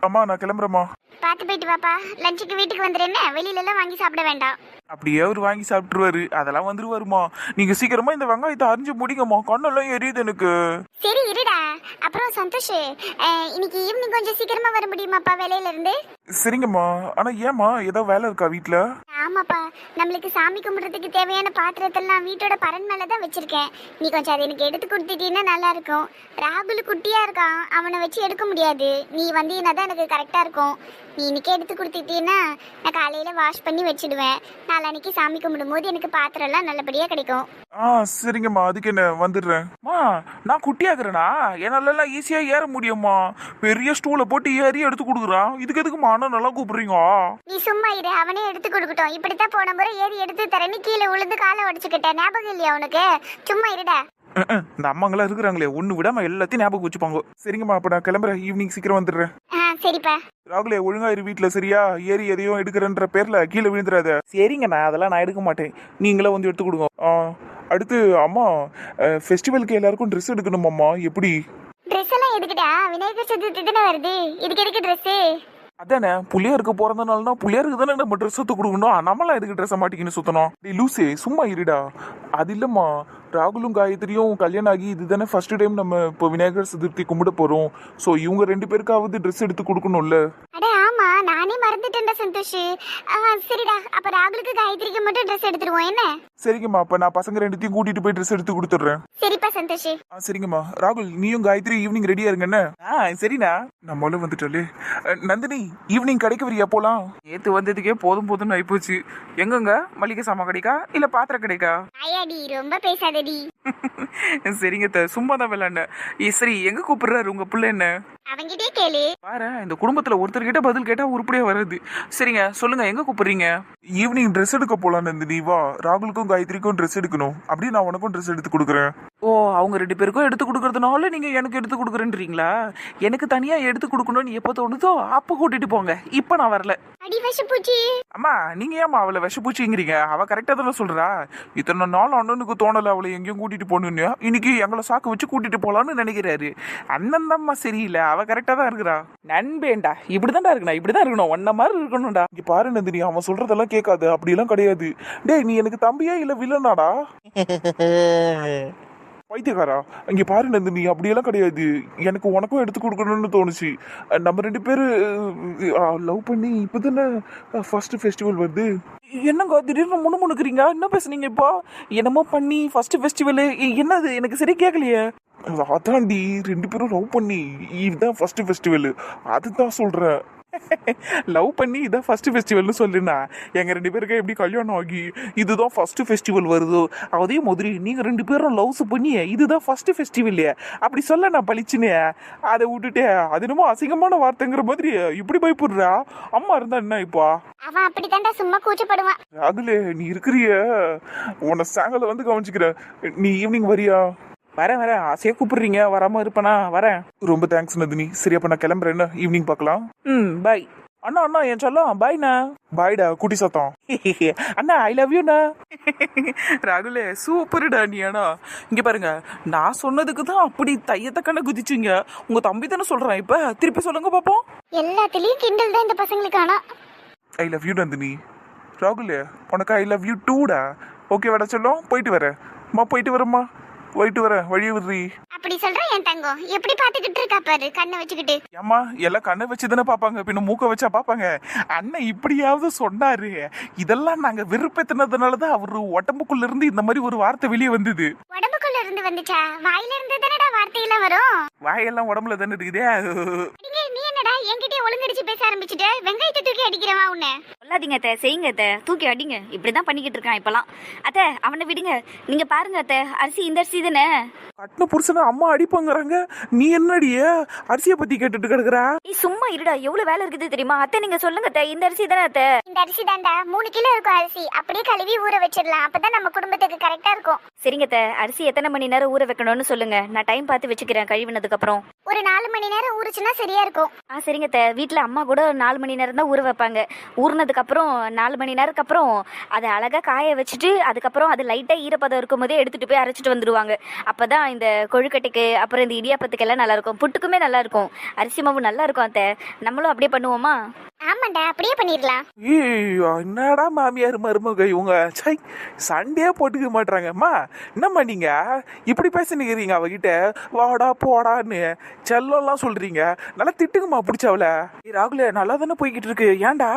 அம்மா நான் கிளம்புறேம்மா. பார்த்து போயிட்டு வாப்பா. லஞ்சுக்கு வீட்டுக்கு வந்துரு என்ன வெளியில எல்லாம் வாங்கி சாப்பிட வேண்டாம். அப்படியே அவர் வாங்கி சாப்பிட்டுருவாரு. அதெல்லாம் வந்துருவாருமா. நீங்க சீக்கிரமா இந்த வெங்காயத்தை அரிஞ்சு முடிங்கம்மா. கண்ணெல்லாம் எரியுது எனக்கு. சரி இருடா. அப்புறம் சந்தோஷ் இன்னைக்கு ஈவினிங் கொஞ்சம் சீக்கிரமா வர முடியுமாப்பா வேலையில இருந்து சரிங்கம்மா. ஆனா ஏம்மா? ஏதோ வேலை இருக்கா வீட்ல? ஆமாப்பா. நம்மளுக்கு சாமி கும்பிடுறதுக்கு தேவையான பாத்திரத்தெல்லாம் வீட்டோட பரன் மேல தான் வச்சிருக்கேன். நீ கொஞ்சம் அதை எனக்கு எடுத்து கொடுத்துட்டீங்கன்னா நல்லா இருக்கும். ராகுல் குட்டியா இருக்கான். அவனை வச்சு எடுக்க முடியாது. நீ வந்தீங்கன்னா தான் எனக்கு கரெக்டா இருக்கும். நீ இன்னைக்கே எடுத்து கொடுத்துட்டீங்கன்னா நான் காலையில வாஷ் பண்ணி வச்சிடுவேன். நாளன்னைக்கு சாமி கும்பிடும்போது எனக்கு பாத்திரம் எல்லாம் நல்லபடியா கிடைக்கும். ஆ சரிங்கம்மா. அதுக்கு என்ன வந்துடுறேன். மா நான் குட்டியாக்குறேனா? என்னால ஈஸியா ஏற முடியும்மா பெரிய ஸ்டூல போட்டு ஏறி எடுத்து கொடுக்குறான் இதுக்கு எதுக்குமா அண்ணன் நல்லா கூப்பிடுறீங்க? நீ சும்மா இரு அவனே எடுத்து கொடுக்கட்டும். இப்படித்தான் போன முறை ஏறி எடுத்து தரேன்னு கீழே விழுந்து காலை உடச்சுக்கிட்ட. ஞாபகம் இல்லையா உனக்கு? சும்மா இருடா. இந்த அம்மாங்களாம் இருக்கிறாங்களே. ஒண்ணு விடாம எல்லாத்தையும் ஞாபகம் வச்சுப்பாங்க. சரிங்கம்மா அப்ப நான் கிளம்புறேன். ஈவினிங் சீக்கிரம் வந்துடுறேன். ஆ சரிப்பா. ராகுலே ஒழுங்கா இரு வீட்ல சரியா? ஏறி எதையும் எடுக்கிறன்ற பேர்ல கீழே விழுந்துடாத சரிங்கண்ணா அதெல்லாம் நான் எடுக்க மாட்டேன். நீங்களே வந்து எடுத்து கொடுங்க. அடுத்து அம்மா ஃபெஸ்டிவலுக்கு எல்லாருக்கும் ட்ரெஸ் எடுக்கணுமாம்மா எப்படி? ட்ரெஸ் எல்லாம் எதுக்குடா? விநாயகர் சதுர்த்தி தானே வருது? இதுக்கு எதுக்கு ட்ரெஸ் அதானே புள்ளியாருக்கு பிறந்தனால்னா புள்ளியாருக்கு தானே நம்ம ட்ரெஸ் எடுத்து கொடுக்கணும். நம்மளாம் எதுக்கு ட்ரெஸ்ஸை மாட்டிக்கின்னு சுத்தணும்? டேய் லூசே சும்மா இருடா. அது இல்லம்மா. ராகுலும் காயத்ரியும் கல்யாணம் ஆகி இதுதானே ஃபர்ஸ்ட் டைம் நம்ம இப்போ விநாயகர் சதுர்த்தி கும்பிட போறோம். ஸோ இவங்க ரெண்டு பேருக்காவது ட்ரெஸ் எடுத்து கொடுக்கணும்ல? அட ஆமா. நானே மறந்துட்டேன்டா சந்தோஷ். சரிடா. அப்ப ராகுலுக்கு காயத்ரிக்கு மட்டும் ட்ரெஸ் எடுத்துருவோம். என்ன? சரிங்கம்மா. அப்ப நான் பசங்க ரெண்டுத்தையும் கூட்டிட்டு போய் ட்ரெஸ் எடுத்து கொடுத்துட்றேன். சரிப்பா சந்தோஷ். ஆ சரிங்கம்மா. ராகுல் நீயும் காயத்ரி ஈவினிங் ரெடியா இருங்கண்ணே ஆ சரிண்ணா. நம்மளும் வந்துட்டாலே நந்தினி ஈவினிங் கடைக்கு வரியா போலாம்? நேத்து வந்ததுக்கே போதும் போதும்னு ஆயிப்போச்சு. எங்கங்க? மளிகை சாமான் கிடைக்கா? இல்ல பாத்திரம் கிடைக்கா? ஆயாடி ரொம்ப பேசாதடி சரிங்க த சும்மா தான் விளையாண்டேன். ஏ, சரி எங்க கூப்பிடுறாரு உங்க பிள்ளை என்ன? அவங்கிட்டே கேளு. பாரு இந்த குடும்பத்துல ஒருத்தர்கிட்ட பதில் கேட்டா உருப்படியா வராது. சரிங்க சொல்லுங்க எங்க கூப்பிடுறீங்க? ஈவினிங் ட்ரெஸ் எடுக்க போலாம் நந்தினி வா. ராகுலுக்கும் காயத்ரிக்கும் ட்ரெஸ் எடுக்கணும். அப்படியே நான் உனக்கும் ட்ரெஸ் எடுத்து கொடுக்குறேன். ஓ அவங்க ரெண்டு பேருக்கும் எடுத்து கொடுக்கறதுனால நீங்க எனக்கு எடுத்து கொடுக்குறேன்றீங்களா? எனக்கு தனியா எடுத்து கொடுக்கணும்னு எப்போ தோணுதோ அப்போ கூட்டிட்டு போங்க. இப்போ நான் வரல. அடி அம்மா நீங்க ஏமா அவளை விஷப்பூச்சிங்கிறீங்க அவ கரெக்டா தானே சொல்றா? இத்தனை நாள் அண்ணனுக்கு தோணல அவளை எங்கேயும் கூட்டிட்டு போகணும்னு. இன்னைக்கு எங்களை சாக்கு வச்சு கூட்டிட்டு போலான்னு நினைக்கிறாரு. அண்ணன் தான்மா சரியில்லை அவ கரெக்டா தான் இருக்கிறா. நண்பேண்டா இப்படிதான்டா இருக்கணும் இப்படிதான் இருக்கணும். ஒன்ன மாதிரி இருக்கணும்டா. இங்க பாரு நந்தினி அவன் சொல்றதெல்லாம் கேட்காது. அப்படிலாம் கிடையாது. டேய் நீ எனக்கு தம்பியா இல்ல வில்லனாடா? பைத்தியக்காரா? இங்க பாரு நந்தினி அப்படியெல்லாம் கிடையாது. எனக்கு உனக்கும் எடுத்து கொடுக்கணும்னு தோணுச்சு. நம்ம ரெண்டு பேரு லவ் பண்ணி இப்பதானே ஃபர்ஸ்ட் ஃபெஸ்டிவல் வருது. என்னங்க திடீர்னு முணு முணுக்குறீங்க என்ன பேசுனீங்க இப்போ? என்னமோ பண்ணி ஃபர்ஸ்ட் ஃபெஸ்டிவலு என்னது? எனக்கு சரி கேட்கலையே அதான்டி ரெண்டு பேரும் லவ் பண்ணி இதுதான் ஃபர்ஸ்ட் ஃபெஸ்டிவல் அதுதான் சொல்றேன். லவ் பண்ணி இதான் ஃபர்ஸ்ட் ஃபெஸ்டிவல்னு சொல்லுனா எங்க ரெண்டு பேருக்கு எப்படி கல்யாணம் ஆகி இதுதான் ஃபர்ஸ்ட் ஃபெஸ்டிவல் வருதோ அதே மாதிரி நீங்க ரெண்டு பேரும் லவ்ஸ் பண்ணி இதுதான் ஃபர்ஸ்ட் ஃபெஸ்டிவல் அப்படி சொல்ல நான் பளிச்சுன்னு. அதை விட்டுட்டு அது என்னமோ அசிங்கமான வார்த்தைங்கிற மாதிரி இப்படி பயப்படுறா? அம்மா இருந்தா என்ன இப்போ? அவன் அப்படித்தான்டா சும்மா கூச்சப்படுவான். ராகுலே நீ இருக்கிறிய. உன்னை சாங்கல வந்து கவனிச்சுக்கிற நீ ஈவினிங் வரியா? வரேன் வரேன். ஆசையா கூப்பிடுறீங்க. வராம இருப்பேனா? வரேன். ரொம்ப தேங்க்ஸ் நந்தினி. சரி அப்ப நான் கிளம்புறேன் ஈவினிங் பார்க்கலாம். ம் பாய் அண்ணா அண்ணா என் சொல்லம் பாய்ண்ணா பாய்டா குட்டி சத்தம். அண்ணா ஐ லவ் யூண்ணா ராகுலே சூப்பர்டா நீ அண்ணா. இங்க பாருங்க நான் சொன்னதுக்கு தான் அப்படி தையத்தக்கண்ண குதிச்சிங்க. உங்க தம்பி தானே சொல்றேன் இப்ப. திருப்பி சொல்லுங்க பாப்போம். எல்லாத்துலயும் கிண்டல் தான் இந்த பசங்களுக்கு ஆனா. I love you Nandini. ராகுல் உனக்கு ஐ லவ் யூ டூடா ஓகே வட சொல்லும் போயிட்டு வரேன். போயிட்டு வரேம்மா. போயிட்டு வரேன் வழி விடுறி. அப்படி சொல்ற என் தங்கம். எப்படி பாத்துக்கிட்டு இருக்கா பாரு கண்ணை வச்சுக்கிட்டு. ஏம்மா எல்லாம் கண்ணை வச்சு தானே பார்ப்பாங்க பின்ன மூக்க வச்சா பார்ப்பாங்க. அண்ணன் இப்படியாவது சொன்னாரு. இதெல்லாம் நாங்க வெறுப்பேத்தினதுனால தான் அவரு உடம்புக்குள்ள இருந்து இந்த மாதிரி ஒரு வார்த்தை வெளியே வந்தது. உடம்புக்குள்ள இருந்து வந்துச்சா? வாயில இருந்து தானடா வார்த்தையெல்லாம் வரும்? வாயெல்லாம் உடம்புல தானே இருக்குதே. நீ என்னடா என்கிட்டயே ஒழுங்கடிச்சு பேச ஆரம்பிச்சுட்ட? வெங்காயத்தை தூக்கி அடிக்கிறவா உன்னை? சொல்லாதீங்க அத்தை செய்யுங்க அத்தை. தூக்கி அடிங்க. இப்படிதான் பண்ணிக்கிட்டு இருக்கான் இப்பெல்லாம். அத்தை அவனை விடுங்க. நீங்க பாருங்க அத்தை அரிசி இந்த அரிசி தானே? கட்டின புருஷனை அம்மா அடிப்பாங்கறாங்க. நீ என்னடிய அரிசியை பத்தி கேட்டுட்டு கிடக்குறா? நீ சும்மா இருடா. எவ்வளவு வேலை இருக்குது தெரியுமா? அத்தை நீங்க சொல்லுங்க அத்தை. இந்த அரிசி தானே அத்தை? இந்த அரிசி தாண்டா மூணு கிலோ இருக்கும் அரிசி. அப்படியே கழுவி ஊற வச்சிடலாம். அப்பதான் நம்ம குடும்பத்துக்கு கரெக்டா இருக்கும். சரிங்க அத்தை. அரிசி எத்தனை மணி நேரம் ஊற வைக்கணும்னு சொல்லுங்க. நான் டைம் பார்த்து வச்சுக்கிறேன் கழுவினதுக்கு அப்புறம். ஒரு நாலு மணி நேரம் ஊறுச்சுன்னா சரியா இருக்கும். ஆ சரிங்க அத்தை வீட்டில் அம்மா கூட நாலு மணி நேரம் தான் ஊற வைப்பாங்க. ஊறினதுக்கு அதுக்கப்புறம் நாலு மணி நேரத்துக்கு அப்புறம் அதை அழகாக காய வச்சுட்டு அதுக்கப்புறம் அது லைட்டாக ஈரப்பதம் இருக்கும் போதே எடுத்துகிட்டு போய் அரைச்சிட்டு வந்துடுவாங்க அப்போ தான் இந்த கொழுக்கட்டைக்கு அப்புறம் இந்த இடியாப்பத்துக்கு எல்லாம் நல்லாயிருக்கும் புட்டுக்குமே நல்லா இருக்கும். அரிசி மாவு நல்லா இருக்கும் அத்தை. நம்மளும் அப்படியே பண்ணுவோமா? ஆமாண்டா அப்படியே பண்ணிடலாம். ஐயோ என்னடா மாமியார் மருமக இவங்க? சை சண்டையே போட்டுக்க மாட்றாங்கம்மா. என்னம்மா நீங்க? இப்படி பேசினுக்கிறீங்க அவகிட்ட? வாடா போடான்னு செல்லம்லாம் சொல்றீங்க. நல்லா திட்டுங்கம்மா பிடிச்சவள. ராகுல நல்லா தானே போய்கிட்டு இருக்கு ஏன்டா?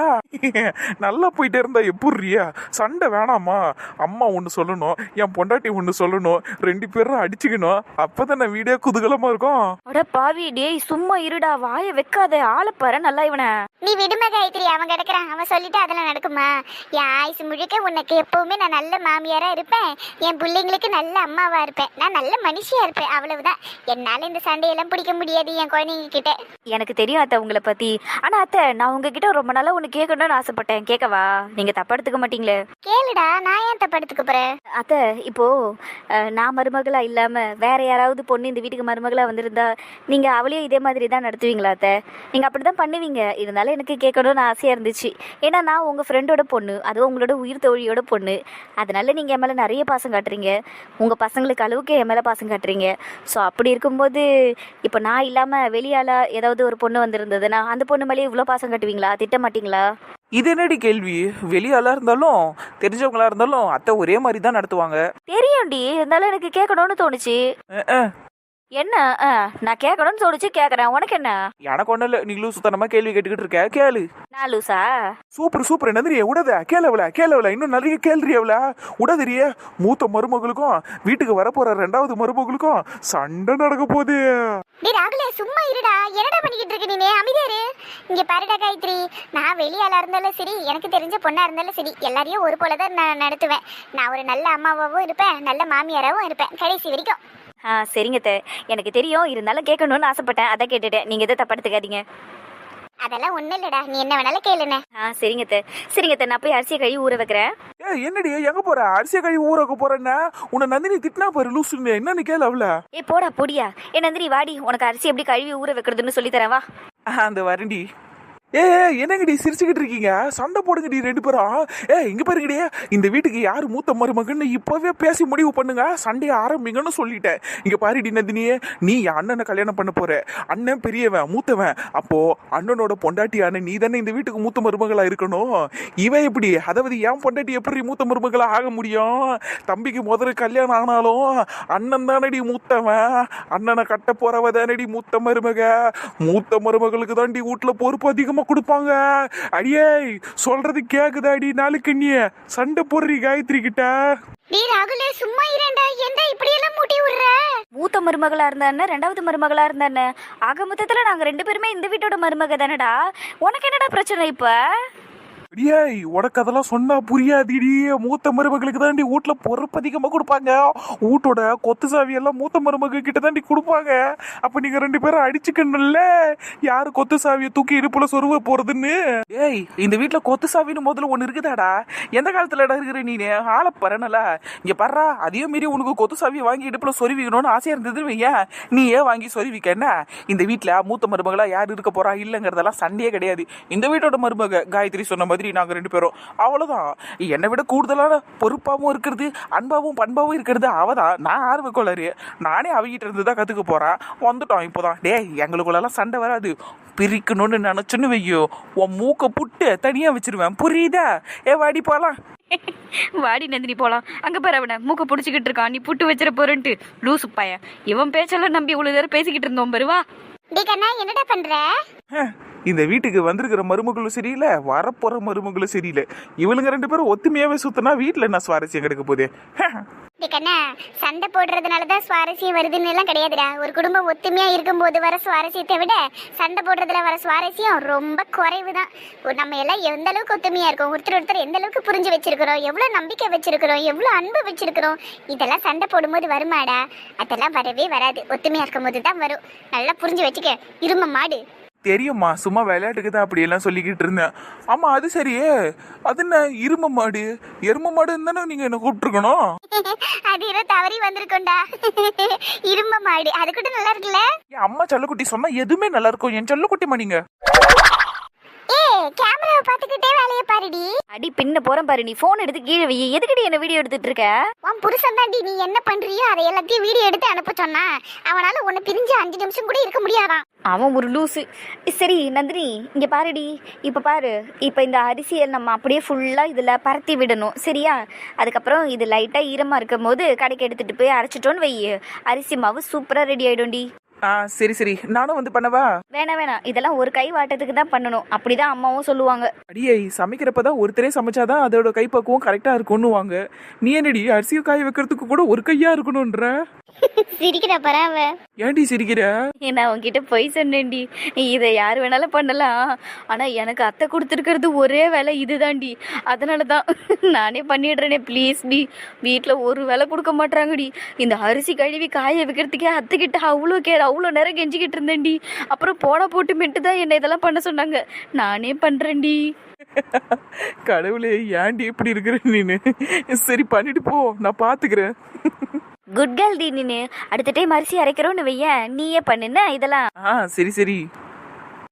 நல்லா போயிட்டே இருந்தா எப்படியா சண்டை வேணாமா? அம்மா ஒன்று சொல்லணும் என் பொண்டாட்டி ஒன்று சொல்லணும் ரெண்டு பேரும் அடிச்சுக்கணும். அப்பதானே வீடே குதூகலமா இருக்கும். அட பாவி டேய் சும்மா இருடா வாயை வைக்காத ஆளை பாரு நல்லா இவனை. நீ விடும காயத்ரி? அவன் கிடக்குறான். அவன் சொல்லிட்டு அதெல்லாம் நடக்குமா? என் ஆயுசு முழுக்க உனக்கு எப்பவுமே நான் நல்ல மாமியாரா இருப்பேன். என் பிள்ளைங்களுக்கு நல்ல அம்மாவா இருப்பேன் நான் நல்ல மனுஷியா இருப்பேன். அவ்வளவுதான். என்னால இந்த சண்டையெல்லாம் பிடிக்க முடியாது என் குழந்தைங்க கிட்ட எனக்கு தெரியும் அத்தை உங்களை பத்தி. ஆனா அத்தை நான் உங்ககிட்ட ரொம்ப நாளா ஒன்று கேட்கணும்னு ஆசைப்பட்டேன். கேட்கவா? நீங்க தப்பா எடுத்துக்க மாட்டீங்களே? கேளுடா. நான் ஏன் தப்படுத்துக்க போறேன்? அத்தை இப்போ நான் மருமகளா இல்லாம வேற யாராவது பொண்ணு இந்த வீட்டுக்கு மருமகளா வந்திருந்தா நீங்க அவளையும் இதே மாதிரி தான் நடத்துவீங்களா அத்தை? நீங்க அப்படிதான் பண்ணுவீங்க. இருந்தாலும் எனக்கு கேட்கணும்னு ஆசையா இருந்துச்சு. ஏன்னா நான் உங்க ஃப்ரெண்டோட பொண்ணு. அதுவும் உங்களோட உயிர் தோழியோட பொண்ணு. அதனால நீங்க என் மேல நிறைய பாசம் காட்டுறீங்க. உங்க பசங்களுக்கு அளவுக்கு என் மேல பாசம் காட்டுறீங்க. ஸோ அப்படி இருக்கும்போது இப்போ நான் இல்லாம வெளியால ஏதாவது ஒரு பொண்ணு வந்திருந்ததுன்னா அந்த பொண்ணு மேலேயே இவ்வளோ பாசம் காட்டுவீங்களா? திட்ட மாட்டீங்களா? இது என்னடி கேள்வி? வெளியாளா இருந்தாலும் தெரிஞ்சவங்களா இருந்தாலும் அத்தை ஒரே மாதிரி தான் நடத்துவாங்க. தெரியும்டி. இருந்தாலும் எனக்கு கேட்கணும்னு தோணுச்சு. என்ன? நான் கேட்கணும்னு தோணுச்சு கேட்குறேன் உனக்கு என்ன? எனக்கு ஒன்றும் இல்லை. நீ லூசுத்தனமா கேள்வி கேட்டுக்கிட்டு இருக்க. கேளு. நான் லூசா? Super super. என்னதுரிய விடாத கேளவல கேளவல இன்னும் நிறைய கேள்றியவல விடாதறிய மூத்த மருமகளுக்கும் வீட்டுக்கு வரப்போற ரெண்டாவது மருமகளுக்கும் சண்டை நடக்க போகுது. டேய் ராகுல சும்மா இருடா. என்னடா பண்ணிக்கிட்டு இருக்க நீ அமைதியா இரு. இங்க பாருடா காயத்ரி. நான் வெளியாளா இருந்தாலும் சரி எனக்கு தெரிஞ்ச பொண்ணா இருந்தாலும் சரி எல்லாரையும் ஒரு போல தான் நான் நடத்துவேன். நான் ஒரு நல்ல அம்மாவாவும் இருப்பேன் நல்ல மாமியாராவும் இருப்பேன் கடைசி வரைக்கும். ஆ சரிங்க தே. எனக்கு தெரியும். இருந்தாலும் கேட்கணும்னு ஆசைப்பட்டேன். அதை கேட்டுட்டேன். நீங்கள் எதை தப்படுத்துக்காதீங்க அதெல்லாம் ஒண்ணும் இல்லடா. நீ என்ன வேணாலும் கேளுண்ணே. ஆ சரிங்க தே. சரிங்க தே. நான் போய் அரிசியை கழுவி ஊற வைக்கிறேன். ஏ என்னடி? எங்க போற? அரிசிய கழுவி ஊறக்க போறேன்னா? உன்னை நந்தினி திட்டினா பாரு லூசுன்னு என்னன்னு கேளு அவள. ஏய் போடா பொடியா. ஏ நந்தினி வாடி. உனக்கு அரிசி எப்படி கழுவி ஊற வைக்கிறதுன்னு சொல்லி தரேன் வா. அந்த வரண்டி ஏ என்னங்கடி சிரிச்சுக்கிட்டு இருக்கீங்க? சண்டை போடுங்கடி ரெண்டு பேரும். ஏ இங்க பாருங்கடி. இந்த வீட்டுக்கு யார் மூத்த மருமகன்னு இப்பவே பேசி முடிவு பண்ணுங்க. சண்டையை ஆரம்பிங்கன்னு சொல்லிட்டேன். இங்க பாருடி நந்தினியே நீ என் அண்ணனை கல்யாணம் பண்ண போற. அண்ணன் பெரியவன் மூத்தவன். அப்போ அண்ணனோட பொண்டாட்டியான நீ தானே இந்த வீட்டுக்கு மூத்த மருமகளா இருக்கணும்? இவன் எப்படி? அதாவது என் பொண்டாட்டி எப்படி மூத்த மருமகளா ஆக முடியும்? தம்பிக்கு முதல்ல கல்யாணம் ஆனாலும் அண்ணன் தானடி மூத்தவன். அண்ணனை கட்ட போறவ தானடி மூத்த மருமக. மூத்த மருமகளுக்கு தாண்டி வீட்டுல பொறுப்பு அதிகமா கொடுப்பாங்க. அடியே சொல்றது கேக்குதாடி நாளுக்கு நீ சண்டை போடுறீ காயத்ரி கிட்ட. டேய் ராகுல சும்மா இருடா. ஏன்டா இப்படி எல்லாம் மூட்டி விடுற? மூத்த மருமகளா இருந்தானே ரெண்டாவது மருமகளா இருந்தானே? ஆக மொத்தத்தில் நாங்கள் ரெண்டு பேருமே இந்த வீட்டோட மருமக தானடா உனக்கு என்னடா பிரச்சனை இப்போ? அடியே உனக்கு அதெல்லாம் சொன்னா புரியாதுடி. மூத்த மருமகளுக்கு தாண்டி வீட்டுல பொறுப்பு அதிகமா கொடுப்பாங்க. வீட்டோட கொத்து சாவி எல்லாம் மூத்த மருமக கிட்ட தாண்டி கொடுப்பாங்க. அப்ப நீங்க ரெண்டு பேரும் அடிச்சுக்கணும்ல. யாரு கொத்து சாவியை தூக்கி இடுப்புல சொருவ போறதுன்னு? ஏய் இந்த வீட்டுல கொத்து சாவின்னு முதல்ல ஒண்ணு இருக்குதாடா. எந்த காலத்துலடா இருக்கிற நீ ஆளை பரனல இங்க பர்றா அதே மீறி உனக்கு கொத்து சாவியை வாங்கி இடுப்புல சொருவிக்கணும்னு ஆசையா இருந்தது வையன். நீ ஏன் வாங்கி சொருவிக்க என்ன? இந்த வீட்டுல மூத்த மருமகளா யார் இருக்க போறா இல்லைங்கிறதெல்லாம் சண்டையே கிடையாது. இந்த வீட்டோட மருமக காயத்ரி சொன்ன மாதிரி நாங்க ரெண்டு பேரும். அவ்வளவுதான். என்னை விட கூடுதலான பொறுப்பாவும் இருக்கிறது அன்பாவும் பண்பாவும் இருக்கிறது அவதான். நான் ஆர்வ கோளாறு. நானே அவகிட்ட இருந்து தான் கத்துக்க போறேன். வந்துட்டோம் இப்போதான். டேய் எங்களுக்குள்ளெல்லாம் சண்டை வராது. பிரிக்கணும்னு நினைச்சுன்னு வையோ. உன் மூக்க புட்டு தனியா வச்சிருவேன். புரியுதா? ஏ வாடி போலாம். வாடி நந்தினி போலாம். அங்க பாரு அவனை. மூக்க பிடிச்சிக்கிட்டு இருக்கான். நீ புட்டு வச்சிட போறேன்ட்டு. லூசு பையன். இவன் பேச்செல்லாம் நம்பி இவ்வளவு நேரம் பேசிக்கிட்டு இருந்தோம் பாரு வா. டேய் கண்ணா என்னடா பண்ற? இந்த வீட்டுக்கு வந்திருக்கிற மருமகளும் சரியில்லை வரப்போற மருமகளும் சரியில்லை. இவளுங்க ரெண்டு பேரும் ஒத்துமையாவே சுத்தினா வீட்டுல என்ன சுவாரஸ்யம் கிடைக்க போதே கண்ணா சண்டை போடுறதுனால தான் சுவாரஸ்யம் வருதுன்னு எல்லாம் கிடையாதுடா. ஒரு குடும்பம் ஒத்துமையா இருக்கும்போது வர சுவாரஸ்யத்தை விட சண்டை போடுறதுல வர சுவாரஸ்யம் ரொம்ப குறைவு தான் நம்ம எல்லாம் எந்த அளவுக்கு ஒத்துமையா இருக்கோம் ஒருத்தர் ஒருத்தர் எந்த அளவுக்கு புரிஞ்சு வச்சிருக்கிறோம் எவ்வளவு நம்பிக்கை வச்சிருக்கிறோம் எவ்வளவு அன்பு வச்சிருக்கிறோம் இதெல்லாம் சண்டை போடும்போது வருமாடா? அதெல்லாம் வரவே வராது. ஒத்துமையா இருக்கும்போது தான் வரும். நல்லா புரிஞ்சு வச்சுக்க. இரும மாடு. தெரியும்மா சும்மா விளையாட்டுக்கு தான் அப்படி எல்லாம் சொல்லிக்கிட்டு இருந்தேன். ஆமா அது சரியே. அது என்ன இரும மாடு? எரும மாடுன்னு தானே நீங்க என்ன கூப்பிட்டுருக்கணும்? அது ஏதோ தவறி வந்திருக்கோண்டா இரும்ப மாடு அது கூட நல்லா இருக்குல்ல? என் அம்மா செல்லக்குட்டி சொன்னா எதுவுமே நல்லா இருக்கும். என் செல்லக்குட்டிமா நீங்க. ஏய் கேமராவை பார்த்துக்கிட்டே வேலையை பாருடி. அடி பின்ன போறேன் பாரு நீ ஃபோன் எடுத்து கீழே வை. எதுக்கடி என்ன வீடியோ எடுத்துட்டு இருக்க? உன் புருஷன் தாண்டி நீ என்ன பண்றியோ அதை எல்லாத்தையும் வீடியோ எடுத்து அனுப்ப சொன்னா அவனால உன்னை பிரிஞ்சு அஞ்சு நிமிஷம் கூட இருக்க முடியாதாம் அவன் ஒரு லூசு. சரி நந்தினி இங்க பாருடி. இப்ப பாரு இப்ப இந்த அரிசியை நம்ம அப்படியே ஃபுல்லா இதுல பரத்தி விடணும். சரியா? அதுக்கப்புறம் இது லைட்டா ஈரமா இருக்கும் போது கடைக்கு எடுத்துட்டு போய் அரைச்சிட்டோன்னு வை அரிசி மாவு சூப்பரா ரெடி ஆயிடும்டி. ஆ சரி சரி. நானும் வந்து பண்ணவா? வேணாம் வேணாம். இதெல்லாம் ஒரு கை வாட்டத்துக்கு தான் பண்ணணும். அப்படிதான் அம்மாவும் சொல்லுவாங்க. அடியே சமைக்கிறப்ப தான் ஒருத்தரே சமைச்சாதான் அதோட கைப்பக்குவம் கரெக்டா இருக்கும்னுவாங்க நீ என்னடி அரிசியை காய வைக்கிறதுக்கு கூட ஒரு கையா இருக்கணும்ன்ற? சிரிக்கிற பராவ ஏன்டி சிரிக்கிற? நான் உன்கிட்ட போய் சொன்னேன்டி. இதை யார் வேணாலும் பண்ணலாம். ஆனால் எனக்கு அத்தை கொடுத்துருக்கிறது ஒரே வேலை இதுதான்டி. அதனால தான் நானே பண்ணிடுறேனே ப்ளீஸ் டி. வீட்டில் ஒரு வேலை கொடுக்க மாட்றாங்கடி. இந்த அரிசி கழுவி காய வைக்கிறதுக்கே அத்தைக்கிட்ட அவ்வளோ கேர் அவ்வளோ நேரம் கெஞ்சிக்கிட்டு இருந்தேன்டி. அப்புறம் போன போட்டு மெட்டு தான் என்னை இதெல்லாம் பண்ண சொன்னாங்க. நானே பண்ணுறேன்டி கடவுளே ஏன்டி இப்படி இருக்கிற நீனு? சரி பண்ணிட்டு போ நான் பாத்துக்கிறேன். குட் கேர்ள் டி நீனு. அடுத்த டைம் அரிசி அரைக்கிறோன்னு வையேன். நீயே பண்ணுன இதெல்லாம். ஆ சரி சரி.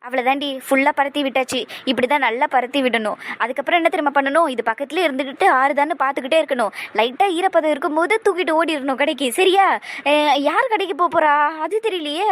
அவ்வளோதாண்டி ஃபுல்லாக பரத்தி விட்டாச்சு. இப்படி தான் நல்லா பரத்தி விடணும். அதுக்கப்புறம் என்ன திரும்ப பண்ணணும்? இது பக்கத்துலேயே இருந்துக்கிட்டு ஆறுதான்னு பார்த்துக்கிட்டே இருக்கணும். லைட்டாக ஈரப்பதம் இருக்கும்போது தூக்கிட்டு ஓடிடணும் கடைக்கு. சரியா? யார் கடைக்கு போக போகிறா அது தெரியலையே.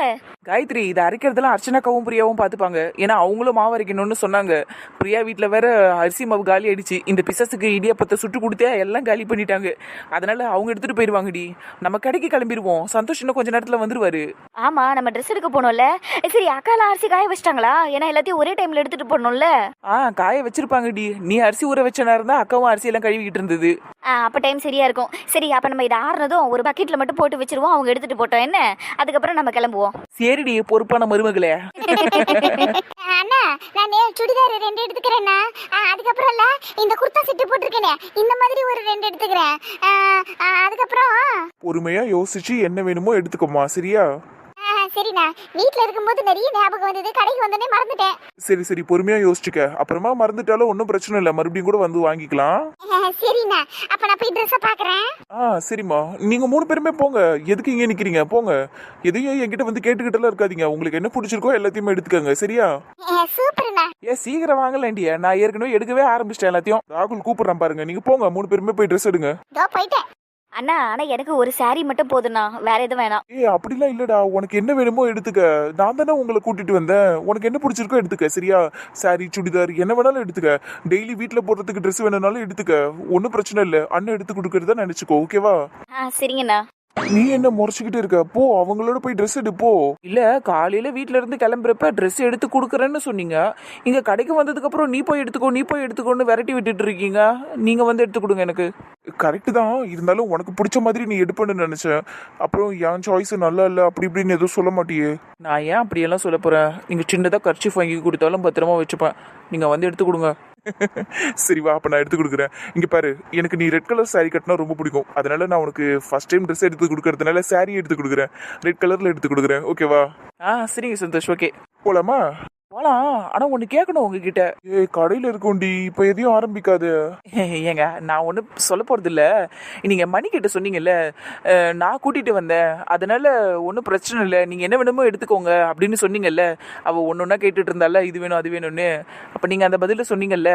காயத்ரி இதை அரைக்கிறதெல்லாம் அர்ச்சனாக்காவும் பிரியாவும் பார்த்துப்பாங்க. ஏன்னா அவங்களும் மாவு அரைக்கணும்னு சொன்னாங்க. பிரியா வீட்டில் வேற அரிசி மாவு காலி ஆயிடுச்சு. இந்த பிசஸுக்கு இடியாப்பத்தை சுட்டு கொடுத்தே எல்லாம் காலி பண்ணிட்டாங்க. அதனால அவங்க எடுத்துட்டு போயிடுவாங்கடி நம்ம கடைக்கு கிளம்பிடுவோம் சந்தோஷ் இன்னும் கொஞ்ச நேரத்தில் வந்துருவாரு. ஆமாம் நம்ம ட்ரெஸ் எடுக்க போனோம்ல. சரி அக்காலாம் அரிசி காய வச்சிட்டாங்களா ஏன்னா எல்லாத்தையும் ஒரே டைமில் எடுத்துகிட்டு போகணும்ல ஆ காய வச்சிருப்பாங்கடி நீ அரிசி ஊற வச்ச நேரம் தான் அக்காவும் அரிசி எல்லாம் கழுவிக்கிட்டு இருந்தது. அப்போ டைம் சரியா இருக்கும். சரி அப்போ நம்ம இதை ஆறுனதும் ஒரு பக்கெட்டில் மட்டும் போட்டு வச்சிருவோம். அவங்க எடுத்துகிட்டு போட்டோம். என்ன? அதுக்கப்புறம் நம்ம கிளம்புவோம். சரிடி பொறுப்பான மருமகளே. அண்ணா நான் நே- சுடிதார் ரெண்டு எடுத்துக்கிறேண்ணா. ஆ, அதுக்கப்புறம் இல்ல இந்த குர்தா செட்டு போட்டிருக்கேனே இந்த மாதிரி ஒரு ரெண்டு எடுத்துக்கிறேன். ஆ, ஆ, அதுக்கப்புறம்? பொறுமையா யோசிச்சு என்ன வேணுமோ எடுத்துக்கோமா சரியா? ஆ, சரிண்ணா. வீட்ல இருக்கும்போது நிறைய ஞாபகம் வந்தது. கடைக்கு வந்தோடனே மறந்துட்டேன். சரி சரி பொறுமையா யோசிச்சுக்க. அப்புறமா மறந்துட்டாலும் ஒன்றும் பிரச்சனை இல்லை. மறுபடியும் கூட வந்து வாங்கிக்கலாம். சரிண்ணா. அப்ப நான் போய் ட்ரெஸ்ஸை பாக்குறேன். ஆ சரிம்மா. நீங்க மூணு பேருமே போங்க. எதுக்கு இங்கே நிக்கிறீங்க? போங்க. எதையும் என்கிட்ட வந்து கேட்டுக்கிட்டலாம் இருக்காதீங்க. உங்களுக்கு என்ன பிடிச்சிருக்கோ எல்லாத்தையுமே எடுத்துக்கங்க. சரியா? சூப்பர்ண்ணா. ஏன் சீக்கிரம் வாங்கலேண்டியா நான் ஏற்கனவே எடுக்கவே ஆரம்பிச்சிட்டேன் எல்லாத்தையும். ராகுல் கூப்பிடுறேன் பாருங்க. நீங்க போங்க. மூணு பேருமே போய் ட்ரெஸ் எடுங்க. இதோ போயிட்டேன். அண்ணா ஆனால் எனக்கு ஒரு saree மட்டும் போதுண்ணா. வேற எதுவும் வேணாம். ஏய் அப்படிலாம் இல்லடா. உனக்கு என்ன வேணுமோ எடுத்துக்க. நான் தானே உங்களை கூட்டிட்டு வந்தேன். உனக்கு என்ன பிடிச்சிருக்கோ எடுத்துக்க. சரியா? சாரி சுடிதார் என்ன வேணாலும் எடுத்துக்க. டெய்லி வீட்ல போடுறதுக்கு ட்ரெஸ் வேணும்னாலும் எடுத்துக்க. ஒன்றும் பிரச்சனை இல்லை. அண்ணன் எடுத்து கொடுக்கறதா நினைச்சுக்கோ ஓகேவா ஆ சரிங்கண்ணா. நீ என்ன முறைச்சிக்கிட்டு இருக்க? போ அவங்களோட போய் ட்ரெஸ் எடு போ. இல்ல காலையில வீட்ல இருந்து கிளம்புறப்ப ட்ரெஸ் எடுத்து கொடுக்குறேன்னு சொன்னீங்க. இங்க கடைக்கு வந்ததுக்கு அப்புறம் நீ போய் எடுத்துக்கோ நீ போய் எடுத்துக்கோன்னு விரட்டி விட்டுட்டு இருக்கீங்க. நீங்க வந்து எடுத்து கொடுங்க எனக்கு. கரெக்டு தான். இருந்தாலும் உனக்கு பிடிச்ச மாதிரி நீ எடுப்பேன்னு நினைச்சேன் அப்புறம் என் சாய்ஸ் நல்லா இல்ல அப்படி இப்படின்னு எதுவும் சொல்ல மாட்டியே. நான் ஏன் அப்படியெல்லாம் சொல்ல போறேன்? நீங்க சின்னதா கர்ச்சிஃப் வாங்கி கொடுத்தாலும் பத்திரமா வச்சுப்பேன். நீங்க வந்து எடுத்து கொடுங்க. சரி வா அப்ப நான் எடுத்து கொடுக்குறேன். இங்க பாரு எனக்கு நீ ரெட் கலர் saree கட்டினா ரொம்ப பிடிக்கும். அதனால நான் உனக்கு ஃபர்ஸ்ட் டைம் ட்ரெஸ் எடுத்து கொடுக்கறதுனால saree எடுத்து கொடுக்குறேன். ரெட் கலர்ல எடுத்து கொடுக்குறேன். ஓகேவா ஆ சரிங்க சந்தோஷ் ஓகே போலாமா? போலாம் ஆனா ஒன்னு கேட்கணும் உங்ககிட்ட. ஏய் கடையில இருக்கோண்டி இப்ப எதையும் ஆரம்பிக்காது. ஏங்க நான் ஒண்ணு சொல்ல போறது இல்ல நீங்க மணி கிட்ட சொன்னீங்கல்ல நான் கூட்டிட்டு வந்தேன். அதனால ஒன்றும் பிரச்சனை இல்லை. நீங்க என்ன வேணுமோ எடுத்துக்கோங்க அப்படின்னு சொன்னீங்கல்ல. அவ ஒன்னொன்னா கேட்டுட்டு இருந்தால இது வேணும் அது வேணும்னு. அப்ப நீங்க அந்த பதில சொன்னீங்கல்ல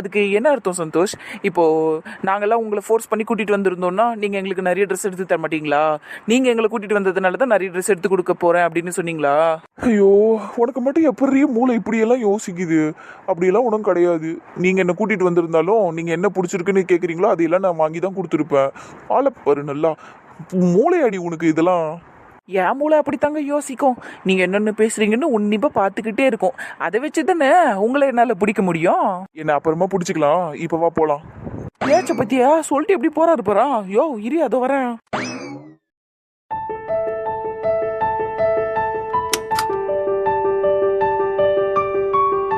அதுக்கு என்ன அர்த்தம் சந்தோஷ்? இப்போ நாங்கெல்லாம் உங்களை ஃபோர்ஸ் பண்ணி கூட்டிட்டு வந்திருந்தோம்னா நீங்க எங்களுக்கு நிறைய ட்ரெஸ் எடுத்து தர மாட்டீங்களா? நீங்க எங்களை கூட்டிட்டு வந்ததுனால தான் நிறைய ட்ரெஸ் எடுத்து கொடுக்க போறேன் அப்படின்னு சொன்னீங்களா? ஐயோ உனக்கு மட்டும் எப்படி மூளை இப்படியெல்லாம் யோசிக்குது? அப்படியெல்லாம் ஒன்றும் கிடையாது. நீங்க என்ன கூட்டிட்டு வந்திருந்தாலும் நீங்க என்ன பிடிச்சிருக்குன்னு கேக்குறீங்களோ அதையெல்லாம் நான் வாங்கி தான் கொடுத்துருப்பேன். ஆளை பாரு நல்லா. மூளை அடி உனக்கு இதெல்லாம். என் மூளை அப்படித்தாங்க யோசிக்கும். நீங்க என்னென்ன பேசுறீங்கன்னு உன்னிப்பா பார்த்துக்கிட்டே இருக்கும். அதை வச்சு தானே உங்களை என்னால பிடிக்க முடியும்? என்ன அப்புறமா பிடிச்சிக்கலாம். இப்ப வா போலாம். ஏச்ச பத்தியா சொல்லிட்டு எப்படி போறாரு போறான் யோ இரு அதோ வரேன்.